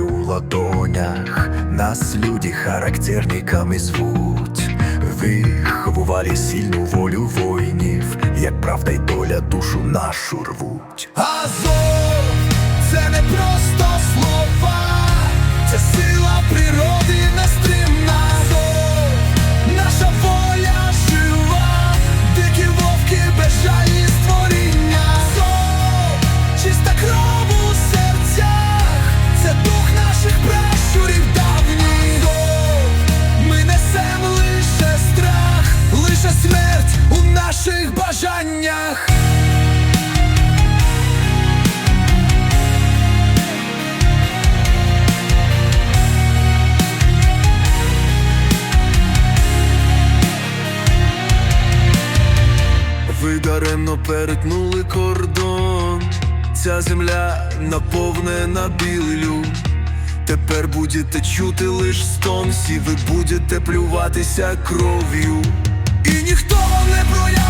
у ладонях, нас люди характерниками звуть. Виховували сильну волю воїнів, як правда й доля душу нашу рвуть. Азов це не Ви даремно перетнули кордон, ця земля наповнена біллю. Тепер будете чути лиш стон, всі ви будете плюватися кров'ю. І ніхто вам не проявить